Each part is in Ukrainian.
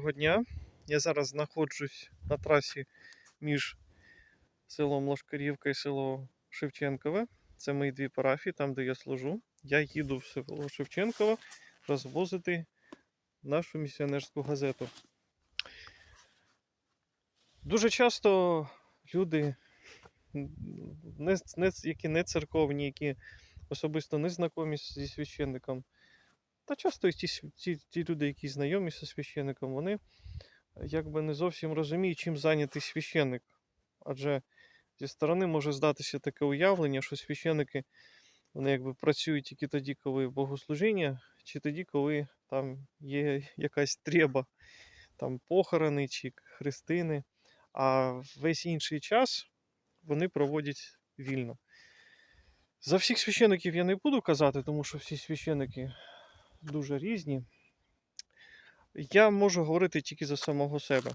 доброго дня. Я зараз знаходжусь на трасі між селом Лошкарівка і село Шевченкове. Це мої дві парафії, там, де я служу. Я їду в село Шевченкове розвозити нашу місіонерську газету. Дуже часто люди, які не церковні, які особисто не знайомі зі священником, та часто ті, ті, ті люди, які знайомі зі священником, вони якби не зовсім розуміють, чим зайнятий священник. Адже зі сторони може здатися таке уявлення, що священники вони якби працюють тільки тоді, коли богослужіння, чи тоді, коли там є якась треба, там похорони чи хрестини. А весь інший час вони проводять вільно. За всіх священиків я не буду казати, тому що всі священики дуже різні. Я можу говорити тільки за самого себе.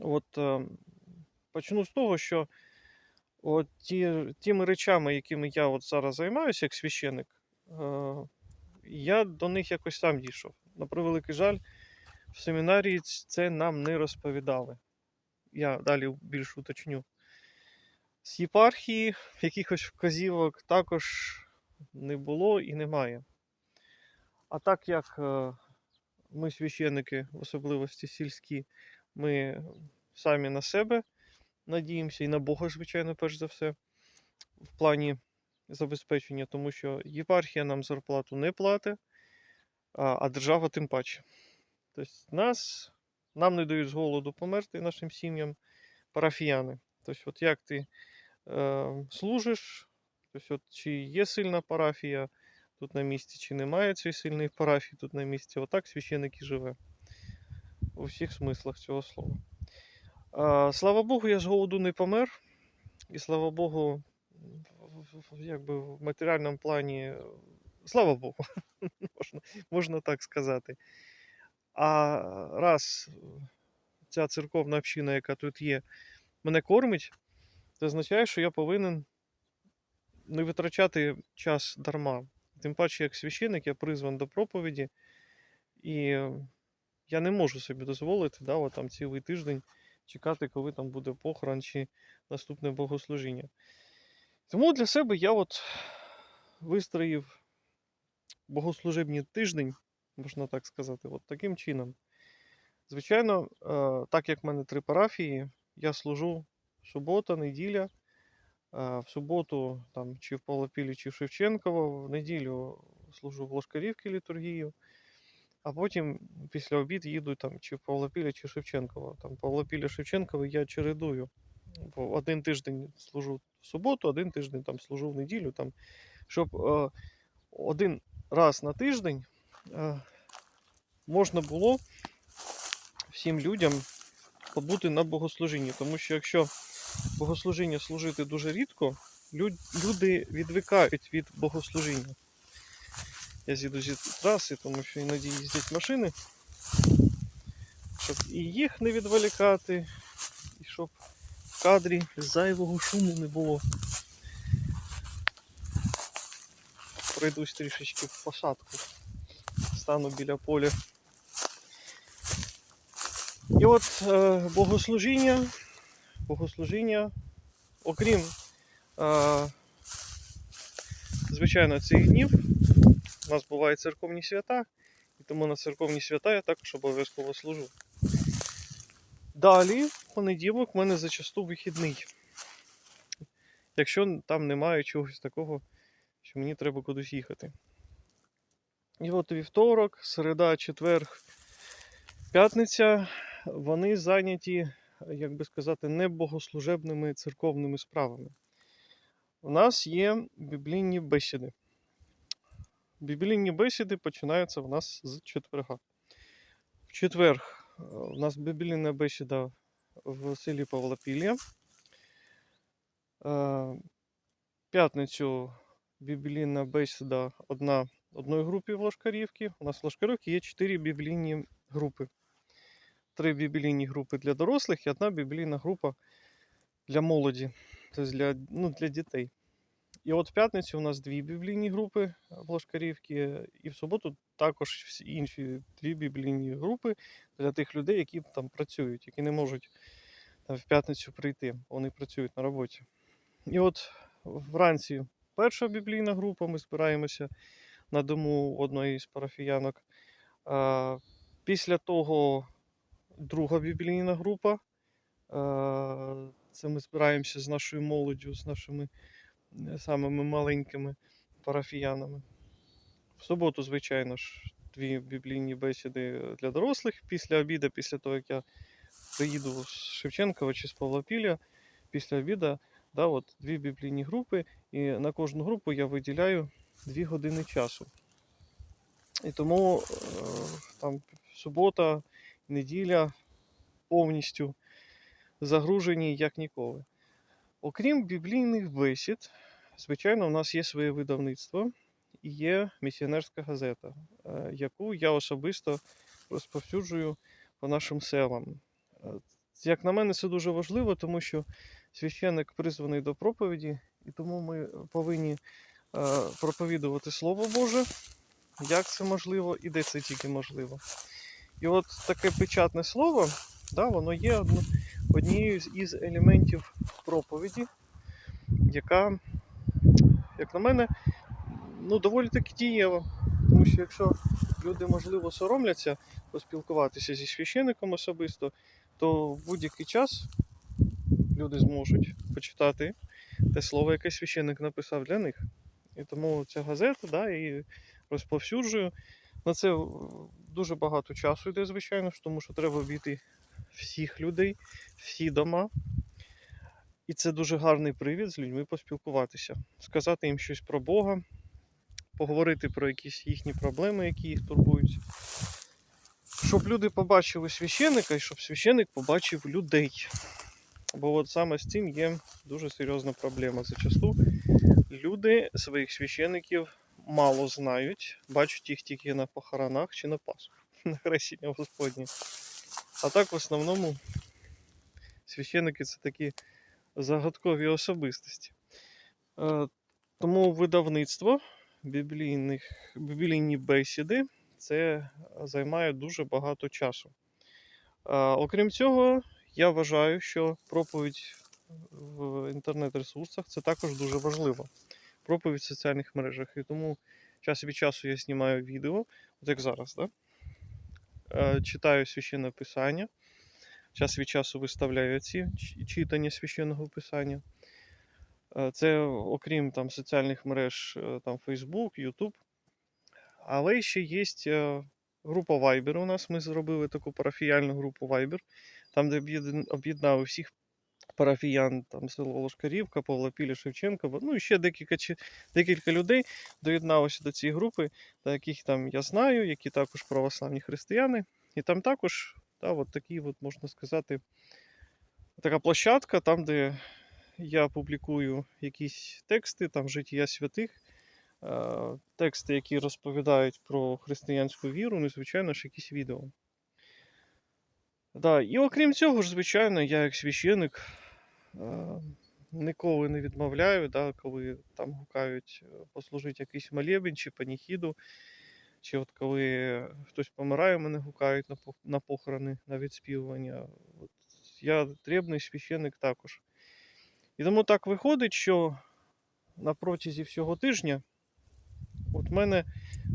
От е, почну з того, що от ті, тими речами, якими я от зараз займаюся як священик, е, я до них якось сам дійшов. На превеликий жаль, в семінарії це нам не розповідали. Я далі більш уточню. З єпархії якихось вказівок також не було і немає. А так як е, ми, священники, в особливості сільські, ми самі на себе надіємося і на Бога, звичайно, перш за все, в плані забезпечення, тому що єпархія нам зарплату не платить, а, держава тим паче. Тобто нас, нам не дають з голоду померти нашим сім'ям парафіяни. Тобто, от як ти е, служиш, тобто, от, чи є сильна парафія тут на місці, чи немає цієї сильної парафії тут на місці, отак священик і живе. У всіх смислах цього слова. А, слава Богу, я з голоду не помер. І слава Богу, якби в матеріальному плані, слава Богу, можна, можна так сказати. А раз ця церковна община, яка тут є, мене кормить, це означає, що я повинен не витрачати час дарма. Тим паче, як священик, я призван до проповіді, і е, я не можу собі дозволити да, от там цілий тиждень чекати, коли там буде похорон чи наступне богослужіння. Тому для себе я от вистроїв богослужебний тиждень, можна так сказати, от таким чином. Звичайно, е, так як в мене три парафії, я служу субота, неділя. В суботу там, чи в Павлопілі, чи в Шевченково, в неділю служу в Лошкарівці літургію, а потім після обід їду там, чи в Павлопілі, чи в Шевченково. Там Павлопілля Шевченково я чередую. Один тиждень служу в суботу, один тиждень там служу в неділю, там, щоб е, один раз на тиждень е, можна було всім людям побути на богослужінні. Тому що якщо богослужіння служити дуже рідко, люди відвикають від богослужіння. Я з'їду зі траси, тому що іноді їздять машини, щоб і їх не відволікати, і щоб в кадрі зайвого шуму не було. Пройдусь трішечки в посадку. Стану біля поля. І от е, богослужіння, богослужіння, окрім е, звичайно цих днів, у нас бувають церковні свята, і тому на церковні свята я також обов'язково служу. Далі, в понеділок, в мене зачасту вихідний. Якщо там немає чогось такого, що мені треба кудись їхати. І от вівторок, середа, четверг, п'ятниця, вони зайняті, як би сказати, не богослужебними церковними справами. У нас є біблійні бесіди. Біблійні бесіди починаються в нас з четверга. В четверг е, у нас біблійна бесіда в селі Павлопілля. Е, П'ятницю біблійна бесіда одна одної групі в Лошкарівці. У нас в Лошкарівці є чотири біблійні групи. Три біблійні групи для дорослих і одна біблійна група для молоді, тобто для, ну, для дітей. І от в п'ятницю у нас дві біблійні групи в Лошкарівці, і в суботу також всі інші дві біблійні групи для тих людей, які там працюють, які не можуть там, в п'ятницю прийти. Вони працюють на роботі. І от вранці перша біблійна група, ми збираємося на дому одної з парафіянок. Після того друга біблійна група. Це ми збираємося з нашою молоддю, з нашими е, самими маленькими парафіянами. В суботу, звичайно ж, дві біблійні бесіди для дорослих після обіду, після того, як я приїду з Шевченкова чи з Павлопілля, після обіду, да, от, дві біблійні групи, і на кожну групу я виділяю дві години часу. І тому е, там субота, неділя повністю загружені як ніколи. Окрім біблійних бесід, звичайно, у нас є своє видавництво і є місіонерська газета, е, яку я особисто розповсюджую по нашим селам. Е, Як на мене, це дуже важливо, тому що священник призваний до проповіді, і тому ми повинні е, проповідувати Слово Боже, як це можливо і де це тільки можливо. І от таке печатне слово, да, воно є однією із елементів проповіді, яка, як на мене, ну, доволі таки дієва. Тому що якщо люди, можливо, соромляться поспілкуватися зі священником особисто, то в будь-який час люди зможуть почитати те слово, яке священник написав для них. І тому ця газета, да, і розповсюджую. На це дуже багато часу йде, звичайно тому що треба обійти всіх людей, всі дома. І це дуже гарний привід з людьми поспілкуватися, сказати їм щось про Бога, поговорити про якісь їхні проблеми, які їх турбують. Щоб люди побачили священника і щоб священик побачив людей. Бо от саме з цим є дуже серйозна проблема. Зачасту люди своїх священиків мало знають, бачать їх тільки на похоронах чи на Пасху, на хрещення Господнє. А так, в основному, священики це такі загадкові особистості. Е, Тому видавництво біблійних, біблійні бесіди це займає дуже багато часу. Окрім цього, я вважаю, що проповідь в інтернет-ресурсах це також дуже важливо. Проповідь в соціальних мережах. І тому час від часу я знімаю відео, от як зараз, да? Е, читаю священне писання. Час від часу виставляю ці читання священного писання. Е, Це окрім там, соціальних мереж, е, там Facebook, YouTube. Але ще є група Viber у нас. Ми зробили таку парафіяльну групу Viber, там, де об'єднали всіх парафіян, там село Лошкарівка, Павла Піля, Шевченка, ну і ще декілька, декілька людей доєдналося до цієї групи, яких там я знаю, які також православні християни. І там також, та, от такі, от, можна сказати, така площадка, там, де я публікую якісь тексти, там життя святих, тексти, які розповідають про християнську віру, ну і, звичайно ж, якісь відео. Да, і окрім цього ж, звичайно, я як священик е, ніколи не відмовляю, да, коли там гукають е, послужити якийсь молебень чи паніхіду, чи от коли хтось помирає, мене гукають на, похорони, на відспівування. От я требний священик також. І тому так виходить, що на протязі всього тижня от мене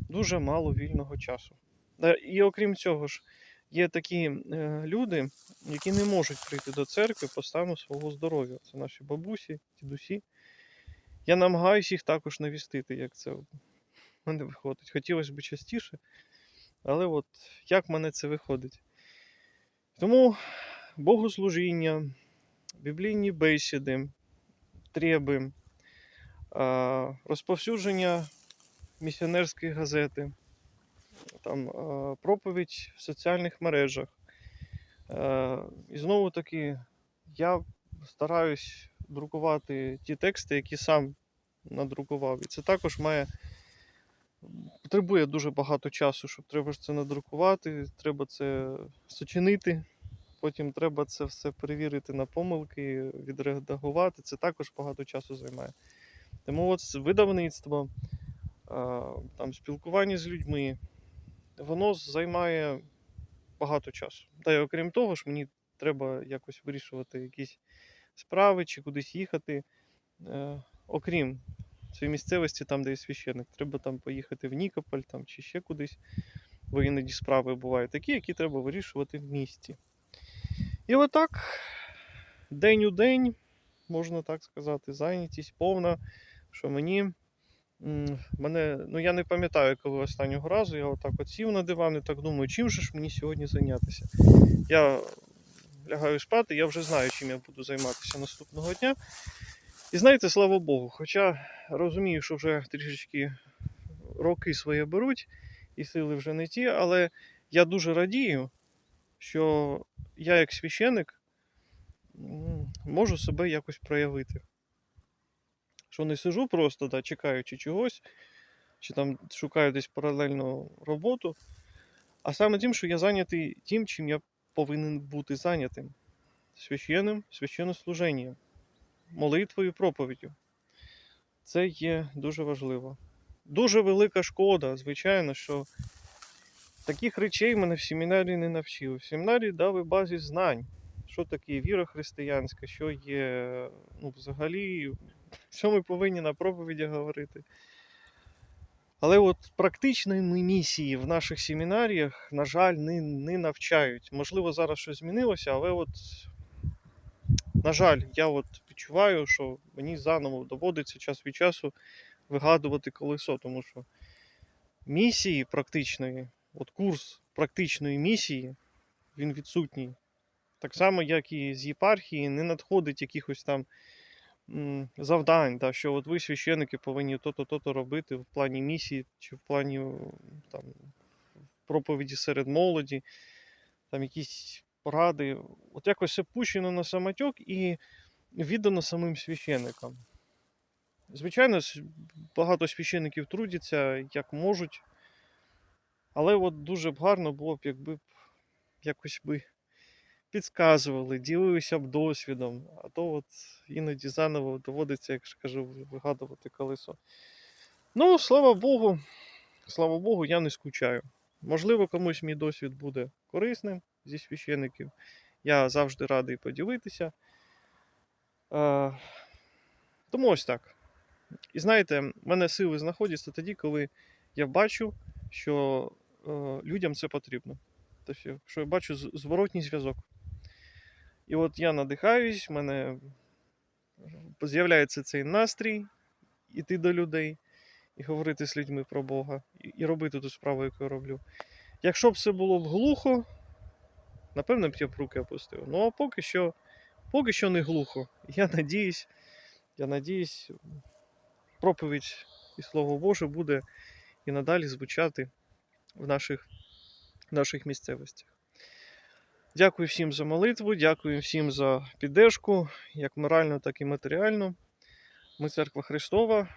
дуже мало вільного часу. Е, І окрім цього ж, є такі е, люди, які не можуть прийти до церкви по стану свого здоров'я. Це наші бабусі, дідусі. Я намагаюся їх також навістити, як це в мене виходить. Хотілося б частіше, але от як в мене це виходить. Тому богослужіння, біблійні бесіди, треби, розповсюдження місіонерської газети, там, проповідь в соціальних мережах. Е, І знову таки, я стараюсь друкувати ті тексти, які сам надрукував. І це також має потребує дуже багато часу, щоб треба ж це надрукувати, треба це сочинити. Потім треба це все перевірити на помилки, відредагувати. Це також багато часу займає. Тому от видавництво, там, спілкування з людьми, воно займає багато часу. Та й окрім того ж, мені треба якось вирішувати якісь справи чи кудись їхати. Е, окрім цієї місцевості, там, де є священник, треба там поїхати в Нікополь там, чи ще кудись. Бо іноді справи бувають такі, які треба вирішувати в місті. І отак, день у день, можна так сказати, зайнятість повна, що мені. Мене, ну я не пам'ятаю, коли останнього разу я отак от сів на диван і так думаю, чим же ж мені сьогодні зайнятися. Я лягаю спати, я вже знаю, чим я буду займатися наступного дня. І знаєте, слава Богу, хоча розумію, що вже трішечки роки своє беруть, і сили вже не ті, але я дуже радію, що я, як священик, можу себе якось проявити. Що не сижу просто, да, чекаючи чогось, чи там шукаю десь паралельну роботу, а саме тим, що я зайнятий тим, чим я повинен бути зайнятим священним, священнослуженням, молитвою, проповіддю. Це є дуже важливо. Дуже велика шкода, звичайно, що таких речей мене в семінарі не навчили. В семінарі дали базі знань, що таке віра християнська, що є ну, взагалі, що ми повинні на проповідях говорити. Але от практичної місії в наших семінаріях, на жаль, не, не навчають. Можливо, зараз щось змінилося, але от, на жаль, я от відчуваю, що мені заново доводиться час від часу вигадувати колесо, тому що місії практичної, от курс практичної місії, він відсутній. Так само, як і з єпархії, не надходить якихось там завдань, да, що от ви, священники, повинні то-то, то-то робити в плані місії чи в плані там, проповіді серед молоді, там якісь поради. От якось все пущено на самотьок і віддано самим священникам. Звичайно, багато священників трудяться як можуть, але от дуже б гарно було б, якби якось би підказували, ділилися б досвідом, а то от іноді заново доводиться, як кажу, вигадувати колесо. Ну, слава Богу, слава Богу, я не скучаю. Можливо, комусь мій досвід буде корисним зі священиків. Я завжди радий поділитися. Е, тому ось так. І знаєте, в мене сили знаходяться тоді, коли я бачу, що е, людям це потрібно. Тобто, що я бачу зворотній зв'язок. І от я надихаюсь, в мене з'являється цей настрій іти до людей і говорити з людьми про Бога, і, робити ту справу, яку я роблю. Якщо б все було б глухо, напевно б я б руки опустив. Ну а поки що, поки що не глухо. Я надіюсь, я надіюсь, проповідь і Слово Боже буде і надалі звучати в наших, в наших місцевостях. Дякую всім за молитву, дякую всім за піддержку, як морально, так і матеріально. Ми церква Христова.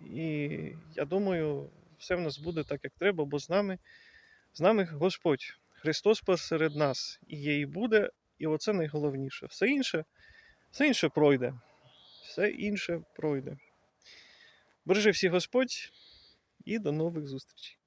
І я думаю, все в нас буде так, як треба, бо з нами, з нами Господь. Христос посеред нас і є, і буде, і оце найголовніше. Все інше, все інше пройде. Все інше пройде. Бережи всіх Господь і до нових зустрічей.